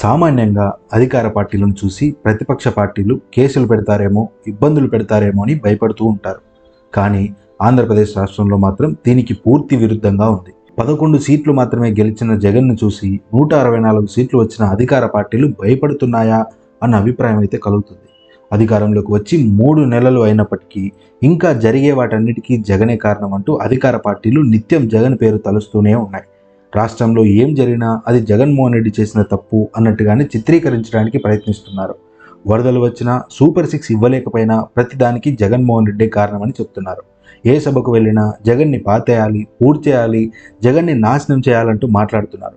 సామాన్యంగా అధికార పార్టీలను చూసి ప్రతిపక్ష పార్టీలు కేసులు పెడతారేమో ఇబ్బందులు పెడతారేమో అని భయపడుతూ ఉంటారు. కానీ ఆంధ్రప్రదేశ్ రాష్ట్రంలో మాత్రం దీనికి పూర్తి విరుద్ధంగా ఉంది. పదకొండు సీట్లు మాత్రమే గెలిచిన జగన్ను చూసి నూట అరవై నాలుగు సీట్లు వచ్చిన అధికార పార్టీలు భయపడుతున్నాయా అన్న అభిప్రాయం అయితే కలుగుతుంది. అధికారంలోకి వచ్చి మూడు నెలలు అయినప్పటికీ ఇంకా జరిగే వాటన్నిటికీ జగనే కారణం అంటూ అధికార పార్టీలు నిత్యం జగన్ పేరు తలుస్తూనే ఉన్నాయి. రాష్ట్రంలో ఏం జరిగినా అది జగన్మోహన్ రెడ్డి చేసిన తప్పు అన్నట్టుగానే చిత్రీకరించడానికి ప్రయత్నిస్తున్నారు. వరదలు వచ్చినా సూపర్ సిక్స్ ఇవ్వలేకపోయినా ప్రతిదానికి జగన్మోహన్ రెడ్డే కారణమని చెప్తున్నారు. ఏ సభకు వెళ్ళినా జగన్ని పాతేయాలి పూడ్చేయాలి జగన్ని నాశనం చేయాలంటూ మాట్లాడుతున్నారు.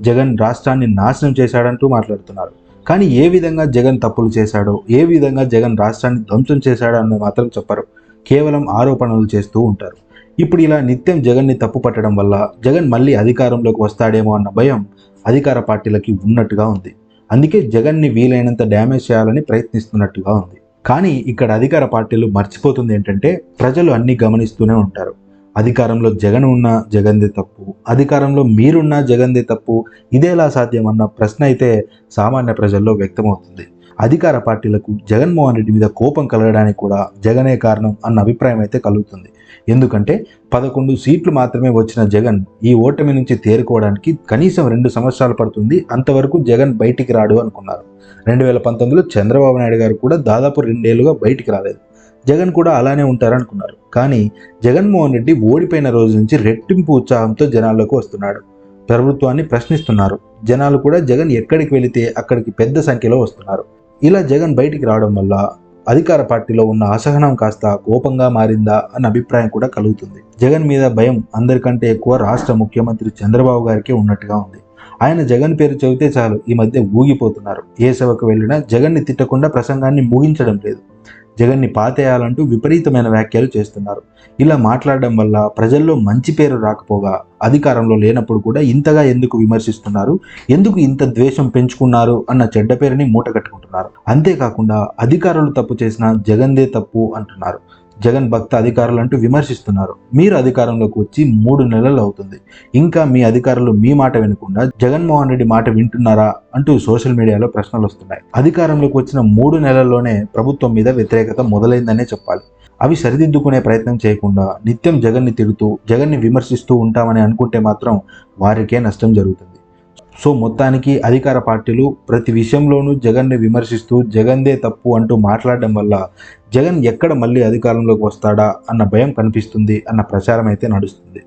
జగన్ రాష్ట్రాన్ని నాశనం చేశాడంటూ మాట్లాడుతున్నారు. కానీ ఏ విధంగా జగన్ తప్పులు చేశాడో ఏ విధంగా జగన్ రాష్ట్రాన్ని ధ్వంసం చేశాడో అన్నది మాత్రం చెప్పరు. కేవలం ఆరోపణలు చేస్తూ ఉంటారు. ఇప్పుడు ఇలా నిత్యం జగన్ని తప్పు పట్టడం వల్ల జగన్ మళ్ళీ అధికారంలోకి వస్తాడేమో అన్న భయం అధికార పార్టీలకి ఉన్నట్టుగా ఉంది. అందుకే జగన్ని వీలైనంత డ్యామేజ్ చేయాలని ప్రయత్నిస్తున్నట్టుగా ఉంది. కానీ ఇక్కడ అధికార పార్టీలు మర్చిపోతుంది ఏంటంటే ప్రజలు అన్ని గమనిస్తూనే ఉంటారు. అధికారంలో జగన్ ఉన్నా జగన్దే తప్పు. అధికారంలో మీరున్నా జగన్దే తప్పు. ఇదేలా సాధ్యం అన్న ప్రశ్న అయితే సామాన్య ప్రజల్లో వ్యక్తమవుతుంది. అధికార పార్టీలకు జగన్మోహన్ రెడ్డి మీద కోపం కలగడానికి కూడా జగనే కారణం అన్న అభిప్రాయం అయితే కలుగుతుంది. ఎందుకంటే పదకొండు సీట్లు మాత్రమే వచ్చిన జగన్ ఈ ఓటమి నుంచి తేరుకోవడానికి కనీసం రెండు సంవత్సరాలు పడుతుంది. అంతవరకు జగన్ బయటికి రాడు అనుకున్నారు. రెండు వేల పంతొమ్మిదిలో చంద్రబాబు నాయుడు గారు కూడా దాదాపు రెండేళ్ళుగా బయటికి రాలేదు. జగన్ కూడా అలానే ఉంటారనుకున్నారు. కానీ జగన్మోహన్ రెడ్డి ఓడిపోయిన రోజు నుంచి రెట్టింపు ఉత్సాహంతో జనాల్లోకి వస్తున్నాడు. ప్రభుత్వాన్ని ప్రశ్నిస్తున్నారు. జనాలు కూడా జగన్ ఎక్కడికి వెళితే అక్కడికి పెద్ద సంఖ్యలో వస్తున్నారు. ఇలా జగన్ బయటికి రావడం వల్ల అధికార పార్టీలో ఉన్న అసహనం కాస్త కోపంగా మారిందా అన్న అభిప్రాయం కూడా కలుగుతుంది. జగన్ మీద భయం అందరికంటే ఎక్కువ రాష్ట్ర ముఖ్యమంత్రి చంద్రబాబు గారికి ఉన్నట్టుగా ఉంది. ఆయన జగన్ పేరు చెబితే చాలు ఈ మధ్య ఊగిపోతున్నారు. ఏ సభకు వెళ్ళినా జగన్ని తిట్టకుండా ప్రసంగాన్ని ముగించడం లేదు. జగన్ని పాతేయాలంటూ విపరీతమైన వ్యాఖ్యలు చేస్తున్నారు. ఇలా మాట్లాడడం వల్ల ప్రజల్లో మంచి పేరు రాకపోగా అధికారంలో లేనప్పుడు కూడా ఇంతగా ఎందుకు విమర్శిస్తున్నారు? ఎందుకు ఇంత ద్వేషం పెంచుకున్నారు? అన్న చెడ్డ పేరుని మూట కట్టుకుంటున్నారు అంతేకాకుండా అధికారులు తప్పు చేసినా జగందే తప్పు అంటున్నారు. జగన్ భక్త అధికారులు అంటూ విమర్శిస్తున్నారు. మీరు అధికారంలోకి వచ్చి మూడు నెలలు అవుతుంది. ఇంకా మీ అధికారులు మీ మాట వినకుండా జగన్మోహన్ రెడ్డి మాట వింటున్నారా అంటూ సోషల్ మీడియాలో ప్రశ్నలు వస్తున్నాయి. అధికారంలోకి వచ్చిన మూడు నెలల్లోనే ప్రభుత్వం మీద వ్యతిరేకత మొదలైందనే చెప్పాలి. అవి సరిదిద్దుకునే ప్రయత్నం చేయకుండా నిత్యం జగన్ని తిడుతూ జగన్ని విమర్శిస్తూ ఉంటామని అనుకుంటే మాత్రం వారికే నష్టం జరుగుతుంది. సో మొత్తానికి అధికార పార్టీలు ప్రతి విషయంలోనూ జగన్ని విమర్శిస్తూ జగన్దే తప్పు అంటూ మాట్లాడడం వల్ల జగన్ ఎక్కడ మళ్ళీ అధికారంలోకి వస్తాడా అన్న భయం కనిపిస్తుంది అన్న ప్రచారం అయితే నడుస్తుంది.